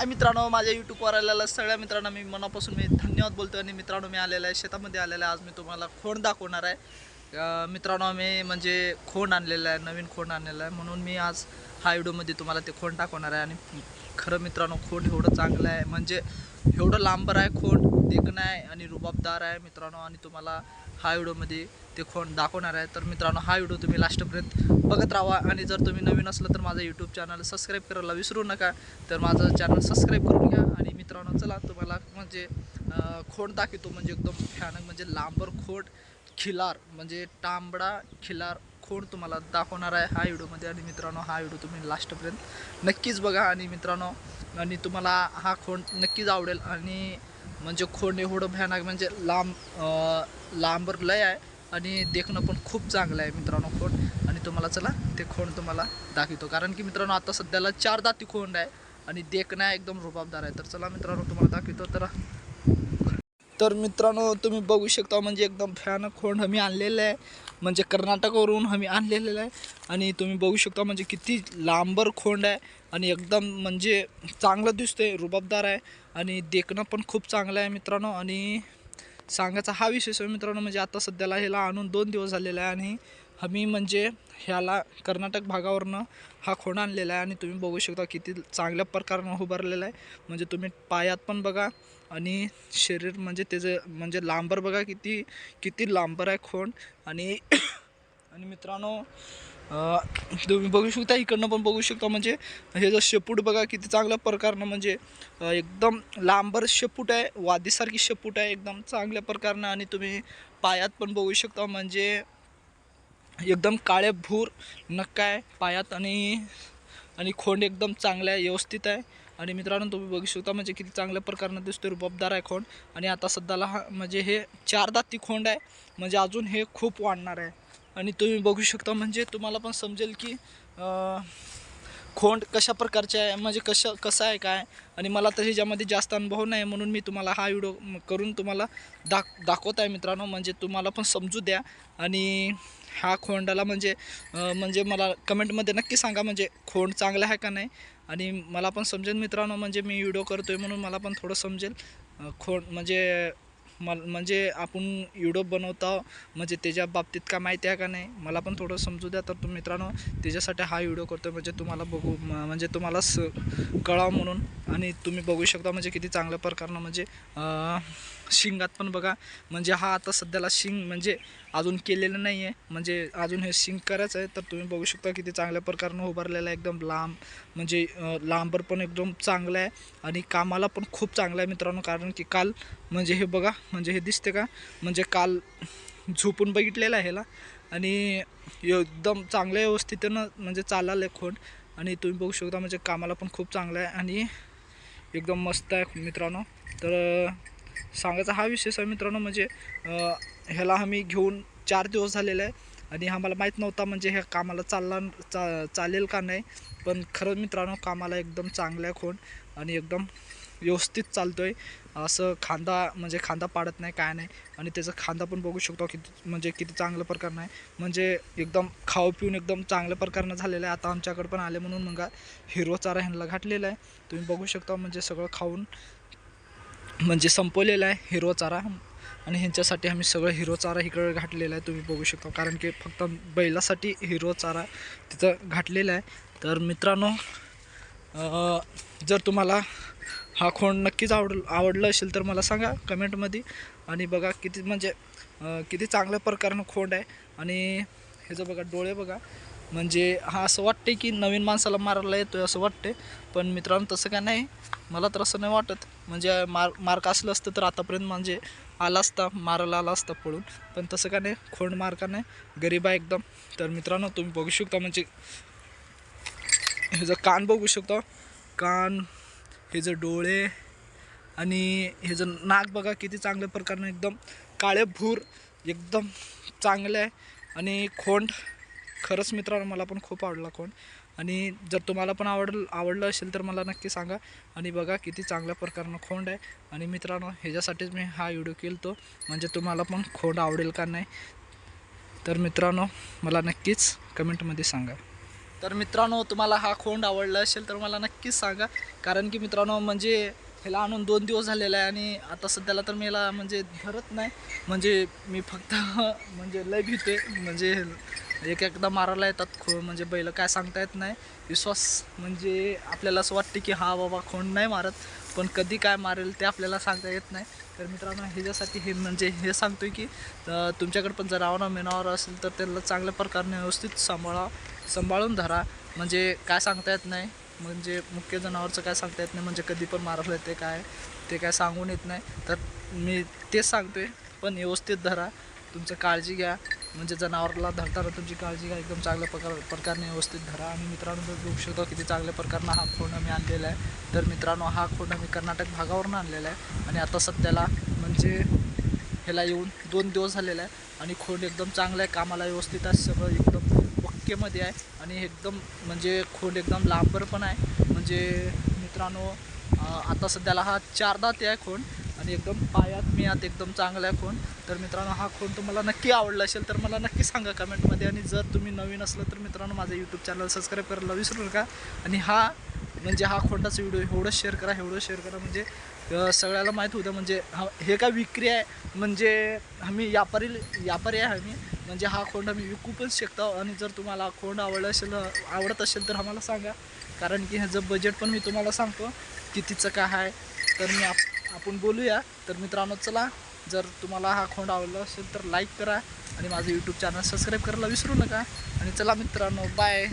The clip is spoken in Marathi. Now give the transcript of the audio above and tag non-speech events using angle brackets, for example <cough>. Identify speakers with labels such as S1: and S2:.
S1: हाय मित्रांनो माझ्या यूट्यूबवर आलेल्या सगळ्या मित्रांना मी मनापासून मी धन्यवाद बोलतो आणि मित्रांनो मी आलेला आहे शेतामध्ये आलेला आहे. आज मी तुम्हाला खोंड दाखवणार आहे. मित्रांनो मी म्हणजे खोंड आणलेलं आहे नवीन खोंड आणलेलं आहे. म्हणून मी आज हा व्हिडिओमध्ये तुम्हाला ते खोंड दाखवणार आहे. आणि खरं मित्रांनो खोंड एवढं चांगलं आहे. म्हणजे एवढं लांबर आहे खोंड देखणं आहे आणि रुबाबदार आहे मित्रांनो. आणि तुम्हाला हा व्हिडिओमध्ये ते खोंड दाखवणार आहे. तर मित्रांनो हा व्हिडिओ तुम्ही लास्टपर्यंत बघत राहा. आणि जर तुम्ही नवीन असलं तर माझं यूट्यूब चॅनल सबस्क्राईब करायला विसरू नका. तर माझं चॅनल सबस्क्राईब करून घ्या. आणि मित्रांनो चला तुम्हाला म्हणजे खोण दाखवतो म्हणजे एकदम भयानक म्हणजे लांबर खोड खिलार म्हणजे तांबडा खिलार खोड तुम्हाला दाखवणार आहे हा व्हिडिओमध्ये आणि मित्रांनो हा व्हिडिओ तुम्ही लास्टपर्यंत नक्कीच बघा. आणि मित्रांनो आणि तुम्हाला हा खोंड नक्कीच आवडेल. आणि म्हणजे खोंड एवढं भयानक म्हणजे लांब लांबर लय आहे आणि देखणं पण खूप चांगलं आहे मित्रांनो खोंड. आणि तुम्हाला चला ते खोंड तुम्हाला दाखवतो. कारण की मित्रांनो आता सध्याला चार दाती खोंड आहे आणि देखणं आहे एकदम रुबाबदार आहे. तर चला मित्रांनो तुम्हाला दाखवतो. तर तर मित्रांनो तुम्ही बघू शकता म्हणजे एकदम भयानक खोंड आम्ही आणलेलं आहे. म्हणजे कर्नाटकवरून आम्ही आणलेलं आहे. आणि तुम्ही बघू शकता म्हणजे किती लांबर खोंड आहे. आणि एकदम म्हणजे चांगलं दिसतंय रुबाबदार आहे. आणि देखणं पण खूप चांगलं आहे मित्रांनो. आणि सांगायचा हा विशेष आहे मित्रांनो म्हणजे आता सध्याला ह्याला आणून दोन दिवस झालेला आहे आणि आम्ही म्हणजे ह्याला कर्नाटक भागावरनं हा खोंड आणलेला आहे आणि तुम्ही बघू शकता किती चांगल्या प्रकारनं उभारलेला आहे. म्हणजे तुम्ही पायात पण बघा आणि शरीर म्हणजे त्याचं म्हणजे लांबर बघा किती किती लांबर आहे खोण आणि <coughs> आणि मित्रांनो तुम्ही बघू शकता इकडनं पण बघू शकता म्हणजे हे जर शेपूट बघा किती चांगल्या प्रकारनं म्हणजे एकदम लांबर शेपूट आहे वादीसारखी शेपूट आहे एकदम चांगल्या प्रकारनं आणि तुम्ही पायात पण बघू शकता म्हणजे एकदम काळे भूर नक्का आहे पायात आणि आणि खोंड एकदम चांगला आहे व्यवस्थित आहे. आणि मित्रांनो तुम्ही बघू शकता म्हणजे किती चांगल्या प्रकारनं दिसतो रुबाबदार आहे खोंड. आणि आता सध्याला हा म्हणजे हे चार दाती खोंड आहे म्हणजे अजून हे खूप वाढणार आहे. आणि तुम्ही बघू शकता म्हणजे तुम्हाला पण समजेल की खोंड कशा प्रकारचे आहे म्हणजे कशा कसं आहे काय? आणि मला तर ह्याच्यामध्ये जास्त अनुभव नाही म्हणून मी तुम्हाला हा व्हिडिओ करून तुम्हाला दाख दाखवत आहे मित्रांनो. म्हणजे तुम्हाला पण समजू द्या. आणि हा खोंडाला म्हणजे म्हणजे मला कमेंटमध्ये नक्की सांगा म्हणजे खोंड चांगला आहे का नाही? आणि मला पण समजेल मित्रांनो म्हणजे मी व्हिडिओ करतो आहे म्हणून मला पण थोडं समजेल. खोंड म्हणजे मल म्हणजे आपण व्हिडिओ बनवता म्हणजे त्याच्या बाबतीत काय माहिती आहे का नाही? मला पण थोडं समजू द्या. तर तुम्ही मित्रांनो त्याच्यासाठी हा व्हिडिओ करतो म्हणजे तुम्हाला बघू म्हणजे तुम्हाला स कळावं म्हणून. आणि तुम्ही बघू शकता म्हणजे किती चांगल्या प्रकारनं म्हणजे शिंगात पण बघा म्हणजे हा आता सध्याला शिंग म्हणजे अजून केलेलं नाही आहे म्हणजे अजून हे शिंग करायचं आहे तर तुम्ही बघू शकता किती चांगल्या प्रकारनं उभारलेलं आहे एकदम लांब म्हणजे लांबर पण एकदम चांगलं आहे आणि कामाला पण खूप चांगलं आहे मित्रांनो कारण की काल म्हणजे हे बघा म्हणजे हे दिसते का म्हणजे काल झोपून बघितलेलं आहे ह्याला आणि एकदम चांगल्या व्यवस्थितनं म्हणजे चालला आहे खोंड आणि तुम्ही बघू शकता म्हणजे कामाला पण खूप चांगलं आहे आणि एकदम मस्त आहे मित्रांनो. तर सांगायचा हा विषय आहे मित्रांनो म्हणजे ह्याला आम्ही घेऊन चार दिवस झालेला आहे आणि आम्हाला माहीत नव्हता म्हणजे ह्या कामाला चालला चा चालेल का नाही. पण खरं मित्रांनो कामाला एकदम चांगलं आहे खोंड आणि एकदम व्यवस्थित चालतो आहे असं खांदा म्हणजे खांदा पाडत नाही काय नाही. आणि त्याचा खांदा पण बघू शकतो किती म्हणजे किती चांगलं प्रकारनं आहे म्हणजे एकदम खाऊ पिऊन एकदम चांगल्या प्रकारनं झालेलं आहे. आता आमच्याकडे पण आले म्हणून मग हिरवा चारा ह्यांना घातलेला आहे. तुम्ही बघू शकता म्हणजे सगळं खाऊन म्हणजे संपवलेला आहे हिरवा चारा. आणि ह्यांच्यासाठी आम्ही सगळं हिरो चारा इकडं घातलेला आहे तुम्ही बघू शकता. कारण की फक्त बैलासाठी हिरो चारा तिथं घातलेला आहे. तर मित्रांनो जर तुम्हाला हा खोंड नक्कीच आवड आवडलं असेल तर मला सांगा कमेंटमध्ये. आणि बघा किती म्हणजे किती चांगल्या प्रकारनं खोंड आहे. आणि ह्याचं बघा डोळे बघा. म्हणजे हा असं वाटते की नवीन माणसाला मारायला येतोय असं वाटते पण मित्रांनो तसं काय नाही. मला तर असं नाही वाटत. म्हणजे मार मार्क असलं असतं तर आतापर्यंत म्हणजे आला असता मारायला आला असता पळून. पण तसं काय नाही खोंड मार्का नाही. गरीब आहे एकदम. तर मित्रांनो तुम्ही बघू शकता म्हणजे ह्याचं कान बघू शकता. कान ह्याचं डोळे आणि ह्याचं नाक बघा किती चांगल्या प्रकारनं एकदम काळे भूर एकदम चांगलं आहे. आणि खोंड खरंच मित्रांनो मला पण खूप आवडला खोंड आणि जर तुम्हाला पण आवड आवडलं असेल तर मला नक्की सांगा. आणि बघा किती चांगल्या प्रकारनं खोंड आहे. आणि मित्रांनो ह्याच्यासाठीच मी हा व्हिडिओ केलतो. म्हणजे तुम्हाला पण खोंड आवडेल का नाही? तर मित्रांनो मला नक्कीच कमेंटमध्ये सांगा. तर मित्रांनो तुम्हाला हा खोंड आवडला असेल तर मला नक्कीच सांगा. कारण की मित्रांनो म्हणजे ह्याला आणून दोन दिवस झालेला आहे आणि आता सध्याला तर मी याला म्हणजे धरत नाही. म्हणजे मी फक्त <laughs> म्हणजे लय भीते म्हणजे एक एकदा मारायला येतात खो म्हणजे बैल काय सांगता येत नाही. विश्वास म्हणजे आपल्याला असं वाटते की हा बाबा खोंड नाही मारत. पण कधी काय मारेल ते आपल्याला सांगता येत नाही. तर मित्रांनो ह्याच्यासाठी हे म्हणजे हे सांगतो की तुमच्याकडे पण जर आवना मेनावर असेल तर त्याला चांगल्या प्रकारे व्यवस्थित सांभाळा सांभाळून धरा. म्हणजे काय सांगता येत नाही. म्हणजे मुख्य जनावरचं काय सांगता येत नाही म्हणजे कधी पण मारलं ते काय ते काय सांगून येत नाही. तर मी तेच सांगतोय पण व्यवस्थित धरा. तुमचं काळजी घ्या. म्हणजे जनावरला धरताना तुमची काळजी घ्या. एकदम चांगल्या प्रकार प्रकारने व्यवस्थित धरा. आणि मित्रांनो तर बघू शकतो किती चांगल्या प्रकारनं हा खोंड मी आणलेला आहे. तर मित्रांनो हा खोंड मी कर्नाटक भागावरून आणलेला आहे. आणि आता सध्याला म्हणजे ह्याला येऊन दोन दिवस झालेला आहे. आणि खोंड एकदम चांगलं आहे. कामाला व्यवस्थित आहे. सगळं एकदम आहे आणि एकदम म्हणजे खोल एकदम लांबर पण आहे. म्हणजे मित्रांनो आता सध्याला हा चारदा ते आहे खोंड आणि एकदम पायात मी आत एकदम चांगला आहे खोंड तर मित्रांनो हा खोंड तुम्हाला नक्की आवडला असेल तर मला नक्की सांगा कमेंटमध्ये आणि जर तुम्ही नवीन असलं तर मित्रांनो माझं यूट्यूब चॅनल सबस्क्राईब करायला विसरू नका. आणि हा म्हणजे हा खोंडाचा व्हिडिओ एवढं शेअर करा एवढं शेअर करा. म्हणजे सगळ्याला माहीत होतं म्हणजे हा हे काय विक्री आहे? म्हणजे आम्ही व्यापारी व्यापारी आहे आम्ही. म्हणजे हा खोंड मी विकू पण शकतो आणि जर तुम्हाला हा खोंड आवडला असेल आवडत असेल तर आम्हाला सांगा. कारण की ह्याचं बजेट पण मी तुम्हाला सांगतो कितीचं काय आहे तर मी आप आपण बोलूया. तर मित्रांनो चला जर तुम्हाला हा खोंड आवडला असेल तर लाईक करा आणि माझं यूट्यूब चॅनल सबस्क्राईब करायला विसरू नका. आणि चला मित्रांनो बाय